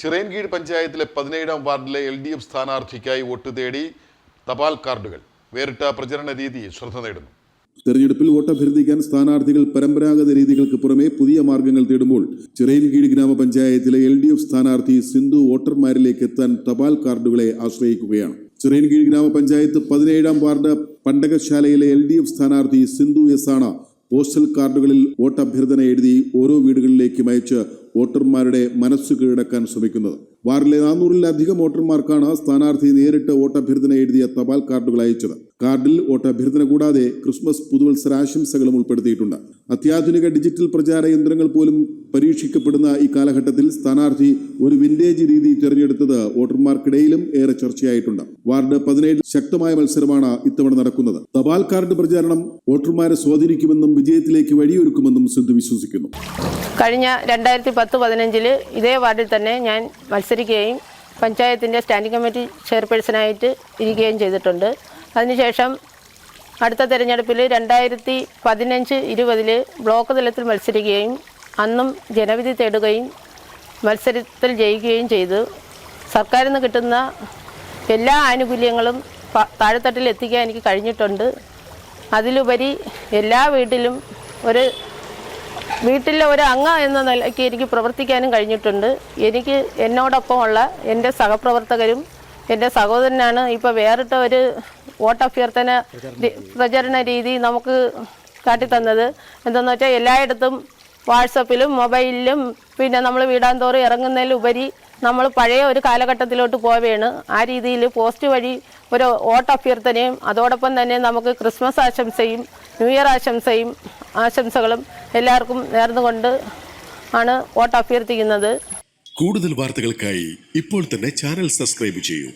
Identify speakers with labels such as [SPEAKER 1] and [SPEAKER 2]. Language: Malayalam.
[SPEAKER 1] ചിറയൻകീഴ് പഞ്ചായത്തിലെ പതിനേഴാം വാർഡിലെ എൽ ഡി എഫ് സ്ഥാനാർത്ഥിക്കായി വോട്ട് തേടി തപാൽ കാർഡുകൾ. വേറിട്ട പ്രചരണ രീതി ശ്രദ്ധ നേടുന്നു.
[SPEAKER 2] തെരഞ്ഞെടുപ്പിൽ വോട്ടഭ്യർത്ഥിക്കാൻ സ്ഥാനാർത്ഥികൾ പരമ്പരാഗത രീതികൾക്ക് പുറമെ പുതിയ മാർഗങ്ങൾ തേടുമ്പോൾ ചിറയൻകീഴ് ഗ്രാമപഞ്ചായത്തിലെ എൽ ഡി എഫ് സ്ഥാനാർത്ഥി സിന്ധു വോട്ടർമാരിലേക്ക് എത്താൻ തപാൽ കാർഡുകളെ ആശ്രയിക്കുകയാണ്. ചിറയൻകീഴ് ഗ്രാമപഞ്ചായത്ത് പതിനേഴാം വാർഡ് പണ്ടകശാലയിലെ എൽ ഡി എഫ് സ്ഥാനാർത്ഥി സിന്ധു എസ് ആണ് പോസ്റ്റൽ കാർഡുകളിൽ വോട്ടഭ്യർത്ഥന എഴുതി ഓരോ വീടുകളിലേക്കും അയച്ച് വോട്ടർമാരുടെ മനസ്സ് കീഴടക്കാൻ ശ്രമിക്കുന്നത്. വാർഡിലെ നാനൂറിലധികം വോട്ടർമാർക്കാണ് സ്ഥാനാർത്ഥി നേരിട്ട് വോട്ടഭ്യർത്ഥന എഴുതിയ തപാൽ കാർഡുകൾ അയച്ചത്. കാർഡിൽ വോട്ടഭ്യർത്ഥന കൂടാതെ ക്രിസ്മസ് പുതുവത്സരാശംസകളും ഉൾപ്പെടുത്തിയിട്ടുണ്ട്. അത്യാധുനിക ഡിജിറ്റൽ പ്രചാര യന്ത്രങ്ങൾ പോലും പരീക്ഷിക്കപ്പെടുന്ന ഈ കാലഘട്ടത്തിൽ സ്ഥാനാർത്ഥി ഒരു വിന്റേജ് രീതി തിരഞ്ഞെടുത്തത് വോട്ടർമാർക്കിടയിലും ഏറെ ചർച്ചയായിട്ടുണ്ട്. വാർഡ് പതിനേഴ് ശക്തമായ മത്സരമാണ് ഇത്തവണ നടക്കുന്നത്. തപാൽ കാർഡ് പ്രചാരണം വോട്ടർമാരെ സ്വാധീനിക്കുമെന്നും വിജയത്തിലേക്ക് വഴിയൊരുക്കുമെന്നും സിന്ധു വിശ്വസിക്കുന്നു.
[SPEAKER 3] കഴിഞ്ഞ രണ്ടായിരത്തി പത്ത് പതിനഞ്ചിൽ ഇതേ വാർഡിൽ തന്നെ ഞാൻ മത്സരിക്കുകയും പഞ്ചായത്തിന്റെ സ്റ്റാൻഡിംഗ് കമ്മിറ്റി ചെയർപേഴ്സണായിട്ട് ഇരിക്കുകയും ചെയ്തിട്ടുണ്ട്. അതിനുശേഷം അടുത്ത തിരഞ്ഞെടുപ്പിൽ രണ്ടായിരത്തി പതിനഞ്ച് ഇരുപതിൽ ബ്ലോക്ക് തലത്തിൽ മത്സരിക്കുകയും അന്നും ജനവിധി തേടുകയും മത്സരത്തിൽ ജയിക്കുകയും ചെയ്തു. സർക്കാരിൽ നിന്ന് കിട്ടുന്ന എല്ലാ ആനുകൂല്യങ്ങളും താഴെത്തട്ടിൽ എത്തിക്കാൻ എനിക്ക് കഴിഞ്ഞിട്ടുണ്ട്. അതിലുപരി എല്ലാ വീട്ടിലും ഒരു വീട്ടിലെ ഒരു അംഗ എന്ന നിലയ്ക്ക് എനിക്ക് പ്രവർത്തിക്കാനും കഴിഞ്ഞിട്ടുണ്ട്. എനിക്ക് എന്നോടൊപ്പമുള്ള എന്റെ സഹപ്രവർത്തകരും എന്റെ സഹോദരനാണ് ഇപ്പോൾ വേറിട്ട ഒരു വോട്ടഭ്യർത്ഥന പ്രചരണ രീതി. നമുക്ക് കാട്ടിത്തന്നത്. എന്തെന്ന് വെച്ചാൽ എല്ലായിടത്തും വാട്സപ്പിലും മൊബൈലിലും പിന്നെ നമ്മൾ വീടാന്തോറും ഇറങ്ങുന്നതിലുപരി നമ്മൾ പഴയ ഒരു കാലഘട്ടത്തിലോട്ട് പോവുകയാണ് ആ രീതിയിൽ പോസ്റ്റ് വഴി ഒരു വോട്ടഭ്യർത്ഥനയും അതോടൊപ്പം തന്നെ നമുക്ക് ക്രിസ്മസ് ആശംസയും ന്യൂ ഇയർ ആശംസയും ആശംസകളും എല്ലാവർക്കും നേർന്നുകൊണ്ട് ആണ് വോട്ട് അഭ്യർത്ഥിക്കുന്നത്.
[SPEAKER 4] കൂടുതൽ വാർത്തകൾക്കായി ഇപ്പോൾ തന്നെ ചാനൽ സബ്സ്ക്രൈബ് ചെയ്യൂ.